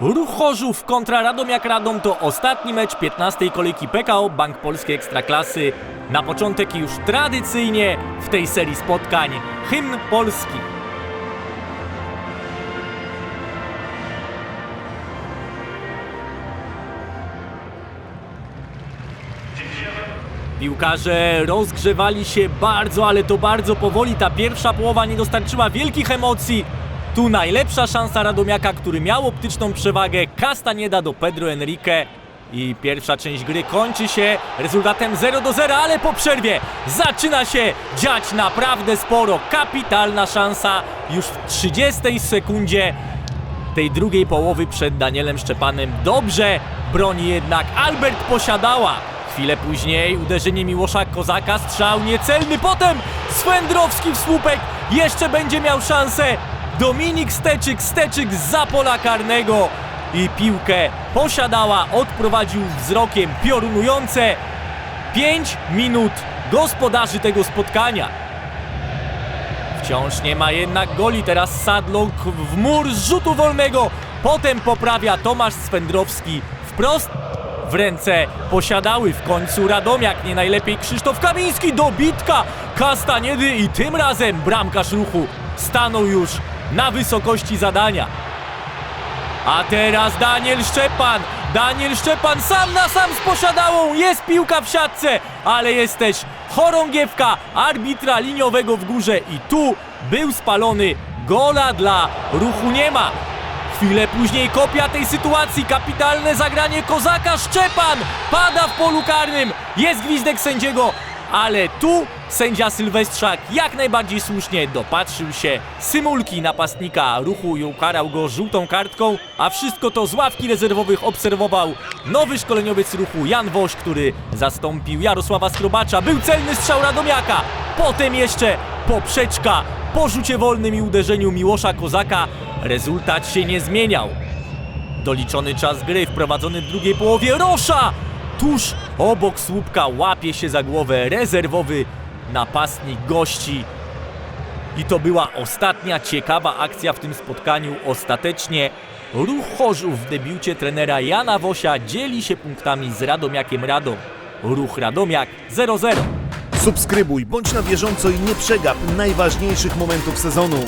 Ruch Chorzów kontra Radomiak Radom to ostatni mecz 15. kolejki PKO Bank Polskiej Ekstraklasy. Na początek już tradycyjnie w tej serii spotkań hymn Polski. Piłkarze rozgrzewali się bardzo, ale to bardzo powoli. Ta pierwsza połowa nie dostarczyła wielkich emocji. Tu najlepsza szansa Radomiaka, który miał optyczną przewagę. Castanieda do Pedro Enrique. I pierwsza część gry kończy się rezultatem 0 do 0, ale po przerwie zaczyna się dziać naprawdę sporo. Kapitalna szansa już w 30 sekundzie tej drugiej połowy przed Danielem Szczepanem. Dobrze broni jednak Albert Posiadała. Chwilę później uderzenie Miłosza Kozaka, strzał niecelny, potem Swędrowski w słupek, jeszcze będzie miał szansę. Dominik Steczyk, Steczyk za pola karnego i piłkę Posiadała, odprowadził wzrokiem piorunujące. 5 minut gospodarzy tego spotkania. Wciąż nie ma jednak goli. Teraz Sadlok w mur z rzutu wolnego. Potem poprawia Tomasz Swędrowski wprost w ręce posiadały w końcu Radomiak. Nie najlepiej Krzysztof Kamiński. Dobitka Kastaniedy i tym razem bramkarz ruchu stanął już na wysokości zadania. A teraz Daniel Szczepan. Daniel Szczepan sam na sam z posiadałą. Jest piłka w siatce, ale jest też chorągiewka arbitra liniowego w górze. I tu był spalony. Gola dla ruchu nie ma. Chwilę później kopia tej sytuacji. Kapitalne zagranie Kozaka. Szczepan pada w polu karnym. Jest gwizdek sędziego. Ale tu sędzia Sylwestrzak jak najbardziej słusznie dopatrzył się symulki napastnika ruchu i ukarał go żółtą kartką, a wszystko to z ławki rezerwowych obserwował nowy szkoleniowiec ruchu Jan Woś, który zastąpił Jarosława Skrobacza. Był celny strzał Radomiaka, potem jeszcze poprzeczka po rzucie wolnym i uderzeniu Miłosza Kozaka. Rezultat się nie zmieniał. Doliczony czas gry wprowadzony w drugiej połowie Rosza! Tuż obok słupka łapie się za głowę rezerwowy napastnik gości. I to była ostatnia ciekawa akcja w tym spotkaniu. Ostatecznie Ruch Chorzów w debiucie trenera Jana Wosia dzieli się punktami z Radomiakiem Radom. Ruch Radomiak 0-0. Subskrybuj, bądź na bieżąco i nie przegap najważniejszych momentów sezonu.